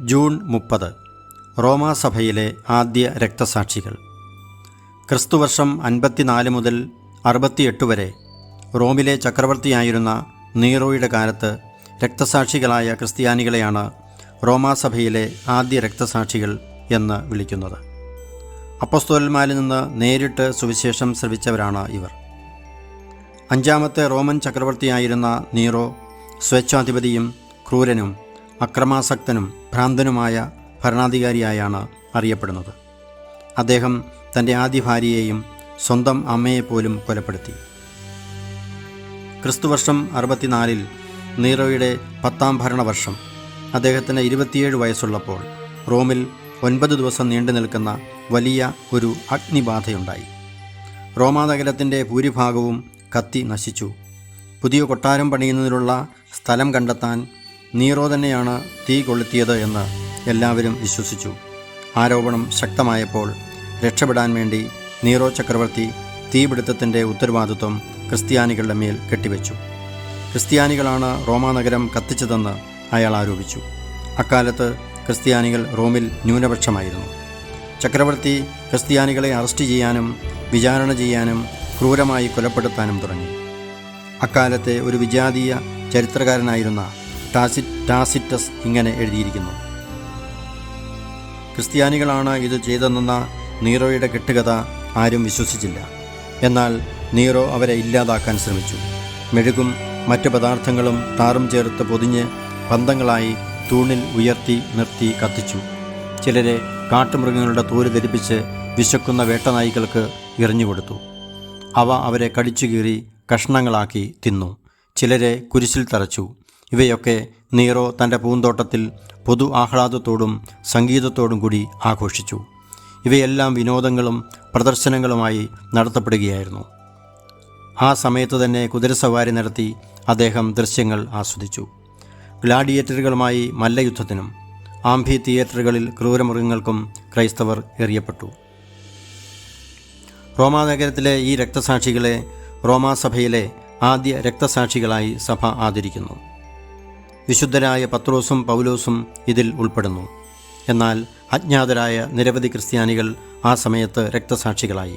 June മുപ്പത് റോമാസഭയിലെ ആദ്യ രക്തസാക്ഷികൾ. ക്രിസ്തുവർഷം അൻപത്തിനാല് മുതൽ അറുപത്തിയെട്ട് വരെ റോമിലെ ചക്രവർത്തിയായിരുന്ന നീറോയുടെ കാലത്ത് രക്തസാക്ഷികളായ ക്രിസ്ത്യാനികളെയാണ് റോമാസഭയിലെ ആദ്യ രക്തസാക്ഷികൾ എന്ന് വിളിക്കുന്നത്. അപ്പസ്തോലന്മാരിൽ നിന്ന് നേരിട്ട് സുവിശേഷം ശ്രവിച്ചവരാണ് ഇവർ. അഞ്ചാമത്തെ റോമൻ ചക്രവർത്തിയായിരുന്ന നീറോ സ്വേച്ഛാധിപതിയും ക്രൂരനും അക്രമാസക്തനും ഭ്രാന്തനുമായ ഭരണാധികാരിയായാണ് അറിയപ്പെടുന്നത്. അദ്ദേഹം തന്റെ ആദ്യ ഭാര്യയെയും സ്വന്തം അമ്മയെപ്പോലും കൊലപ്പെടുത്തി. ക്രിസ്തുവർഷം അറുപത്തിനാലിൽ നീറോയുടെ പത്താം ഭരണവർഷം അദ്ദേഹത്തിന് ഇരുപത്തിയേഴ് വയസ്സുള്ളപ്പോൾ റോമിൽ ഒൻപത് ദിവസം നീണ്ടു നിൽക്കുന്ന വലിയ ഒരു അഗ്നിബാധയുണ്ടായി. റോമാ നഗരത്തിന്റെ ഭൂരിഭാഗവും കത്തി നശിച്ചു. പുതിയ കൊട്ടാരം പണിയുന്നതിനുള്ള സ്ഥലം കണ്ടെത്താൻ നീറോ തന്നെയാണ് തീ കൊളുത്തിയത് എന്ന് എല്ലാവരും വിശ്വസിച്ചു. ആരോപണം ശക്തമായപ്പോൾ രക്ഷപ്പെടാൻ വേണ്ടി നീറോ ചക്രവർത്തി തീപിടുത്തത്തിന്റെ ഉത്തരവാദിത്വം ക്രിസ്ത്യാനികളുടെ മേൽ കെട്ടിവെച്ചു. ക്രിസ്ത്യാനികളാണ് റോമാനഗരം കത്തിച്ചതെന്ന് അയാൾ ആരോപിച്ചു. അക്കാലത്ത് ക്രിസ്ത്യാനികൾ റോമിൽ ന്യൂനപക്ഷമായിരുന്നു. ചക്രവർത്തി ക്രിസ്ത്യാനികളെ അറസ്റ്റ് ചെയ്യാനും വിചാരണ ചെയ്യാനും ക്രൂരമായി കൊലപ്പെടുത്താനും തുടങ്ങി. അക്കാലത്തെ ഒരു വിജാതീയ ചരിത്രകാരനായിരുന്ന ടാസി ടാസിറ്റസ് ഇങ്ങനെ എഴുതിയിരിക്കുന്നു. ക്രിസ്ത്യാനികളാണ് ഇത് ചെയ്തതെന്ന നീറോയുടെ കെട്ടുകഥ ആരും വിശ്വസിച്ചില്ല. എന്നാൽ നീറോ അവരെ ഇല്ലാതാക്കാൻ ശ്രമിച്ചു. മെഴുകും മറ്റു പദാർത്ഥങ്ങളും താറും ചേർത്ത് പൊതിഞ്ഞ് പന്തങ്ങളായി തൂണിൽ ഉയർത്തി നിർത്തി കത്തിച്ചു. ചിലരെ കാട്ടുമൃഗങ്ങളുടെ തോൽ ധരിപ്പിച്ച് വിശക്കുന്ന വേട്ടനായികൾക്ക് എറിഞ്ഞുകൊടുത്തു അവ അവരെ കടിച്ചു കീറി കഷ്ണങ്ങളാക്കി തിന്നു. ചിലരെ കുരിശിൽ തറച്ചു. ഇവയൊക്കെ നീറോ തന്റെ പൂന്തോട്ടത്തിൽ പൊതു ആഹ്ലാദത്തോടും സംഗീതത്തോടും കൂടി ആഘോഷിച്ചു. ഇവയെല്ലാം വിനോദങ്ങളും പ്രദർശനങ്ങളുമായി നടത്തപ്പെടുകയായിരുന്നു. ആ സമയത്ത് തന്നെ കുതിരസവാരി നടത്തി അദ്ദേഹം ദൃശ്യങ്ങൾ ആസ്വദിച്ചു. ഗ്ലാഡിയേറ്ററുകളുമായി മല്ലയുദ്ധത്തിനും ആംഫി തിയേറ്ററുകളിൽ ക്രൂരമൃഗങ്ങൾക്കും ക്രൈസ്തവർ എറിയപ്പെട്ടു. റോമാ നഗരത്തിലെ ഈ രക്തസാക്ഷികളെ റോമാസഭയിലെ ആദ്യ രക്തസാക്ഷികളായി സഭ ആദരിക്കുന്നു. വിശുദ്ധരായ പത്രോസും പൗലോസും ഇതിൽ ഉൾപ്പെടുന്നു. എന്നാൽ അജ്ഞാതരായ നിരവധി ക്രിസ്ത്യാനികൾ ആ സമയത്ത് രക്തസാക്ഷികളായി.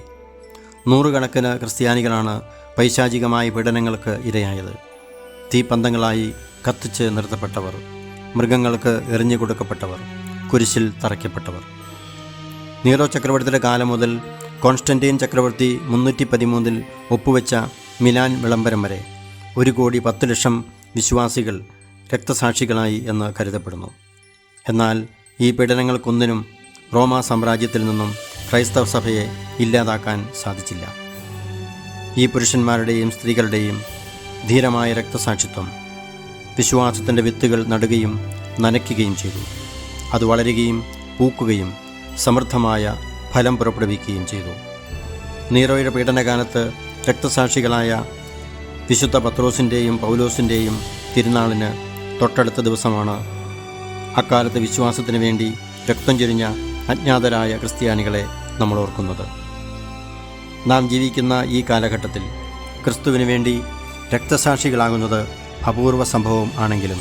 നൂറുകണക്കിന് ക്രിസ്ത്യാനികളാണ് പൈശാചികമായ പീഡനങ്ങൾക്ക് ഇരയായത്. തീപ്പന്തങ്ങളായി കത്തിച്ച് നിർത്തപ്പെട്ടവർ മൃഗങ്ങൾക്ക് എറിഞ്ഞു കൊടുക്കപ്പെട്ടവർ കുരിശിൽ തറയ്ക്കപ്പെട്ടവർ. നീറോ ചക്രവർത്തിയുടെ കാലം മുതൽ കോൺസ്റ്റന്റീൻ ചക്രവർത്തി മുന്നൂറ്റി പതിമൂന്നിൽ ഒപ്പുവെച്ച മിലാൻ വിളംബരം വരെ ഒരു കോടി പത്ത് ലക്ഷം വിശ്വാസികൾ രക്തസാക്ഷികളായി എന്ന് കരുതപ്പെടുന്നു. എന്നാൽ ഈ പീഡനങ്ങൾക്കൊന്നിനും റോമാ സാമ്രാജ്യത്തിൽ നിന്നും ക്രൈസ്തവ സഭയെ ഇല്ലാതാക്കാൻ സാധിച്ചില്ല. ഈ പുരുഷന്മാരുടെയും സ്ത്രീകളുടെയും ധീരമായ രക്തസാക്ഷിത്വം വിശ്വാസത്തിന്റെ വിത്തുകൾ നടുകയും നനയ്ക്കുകയും ചെയ്തു. അത് വളരുകയും പൂക്കുകയും സമൃദ്ധമായ ഫലം പുറപ്പെടുവിക്കുകയും ചെയ്തു. നീറോയുടെ പീഡനകാലത്ത് രക്തസാക്ഷികളായ വിശുദ്ധ പത്രോസിന്റെയും പൗലോസിന്റെയും തിരുനാളിന് തൊട്ടടുത്ത ദിവസമാണ് അക്കാലത്ത് വിശ്വാസത്തിന് വേണ്ടി രക്തം ചൊരിഞ്ഞ അജ്ഞാതരായ ക്രിസ്ത്യാനികളെ നമ്മൾ ഓർക്കുന്നത്. നാം ജീവിക്കുന്ന ഈ കാലഘട്ടത്തിൽ ക്രിസ്തുവിന് വേണ്ടി രക്തസാക്ഷികളാകുന്നത് അപൂർവ സംഭവം ആണെങ്കിലും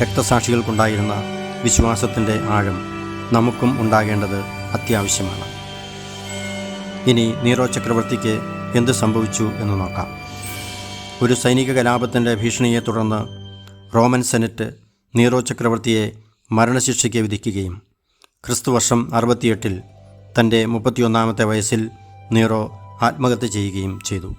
രക്തസാക്ഷികൾക്കുണ്ടായിരുന്ന വിശ്വാസത്തിന്റെ ആഴം നമുക്കും ഉണ്ടാകേണ്ടത് അത്യാവശ്യമാണ്. ഇനി നീറോ ചക്രവർത്തിക്ക് എന്ത് സംഭവിച്ചു എന്ന് നോക്കാം. ഒരു സൈനിക കലാപത്തിന്റെ ഭീഷണിയെ തുടർന്ന് റോമൻ സെനറ്റ് നീറോ ചക്രവർത്തിയെ മരണശിക്ഷയ്ക്ക് വിധിക്കുകയും ക്രിസ്തുവർഷം അറുപത്തിയെട്ടിൽ തന്റെ മുപ്പത്തിയൊന്നാമത്തെ വയസ്സിൽ നീറോ ആത്മഹത്യ ചെയ്യുകയും ചെയ്തു.